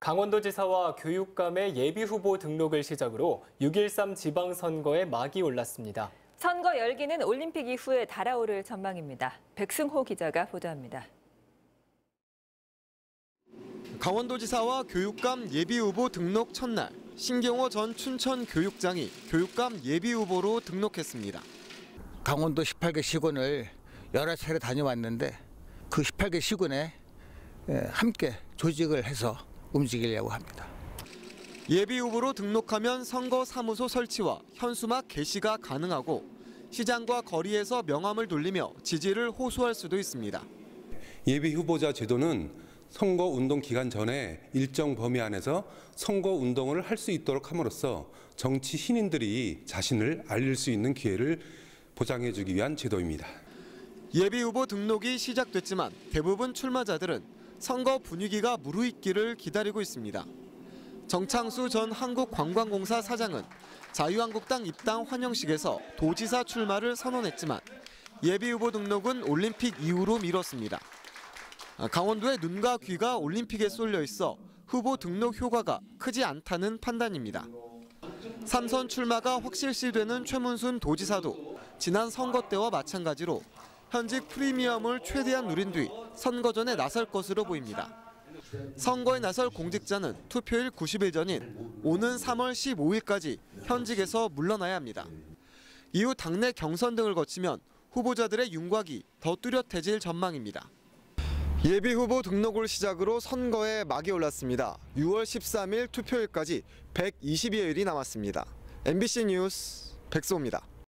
강원도지사와 교육감의 예비후보 등록을 시작으로 6.13 지방선거에 막이 올랐습니다. 선거 열기는 올림픽 이후에 달아오를 전망입니다. 백승호 기자가 보도합니다. 강원도지사와 교육감 예비후보 등록 첫날 신경호 전 춘천교육장이 교육감 예비후보로 등록했습니다. 강원도 18개 시군을 여러 차례 다녀왔는데 그 18개 시군에 예, 함께 조직을 해서 움직이려고 합니다. 예비 후보로 등록하면 선거 사무소 설치와 현수막 게시가 가능하고 시장과 거리에서 명함을 돌리며 지지를 호소할 수도 있습니다. 예비 후보자 제도는 선거 운동 기간 전에 일정 범위 안에서 선거 운동을 할 수 있도록 함으로써 정치 신인들이 자신을 알릴 수 있는 기회를 보장해 주기 위한 제도입니다. 예비 후보 등록이 시작됐지만 대부분 출마자들은 선거 분위기가 무르익기를 기다리고 있습니다. 정창수 전 한국관광공사 사장은 자유한국당 입당 환영식에서 도지사 출마를 선언했지만 예비후보 등록은 올림픽 이후로 미뤘습니다. 아, 강원도의 눈과 귀가 올림픽에 쏠려 있어 후보 등록 효과가 크지 않다는 판단입니다. 삼선 출마가 확실시되는 최문순 도지사도 지난 선거 때와 마찬가지로 현직 프리미엄을 최대한 누린 뒤 선거전에 나설 것으로 보입니다. 선거에 나설 공직자는 투표일 90일 전인 오는 3월 15일까지 현직에서 물러나야 합니다. 이후 당내 경선 등을 거치면 후보자들의 윤곽이 더 뚜렷해질 전망입니다. 예비 후보 등록을 시작으로 선거에 막이 올랐습니다. 6월 13일 투표일까지 120여일이 남았습니다. MBC 뉴스 백소입니다.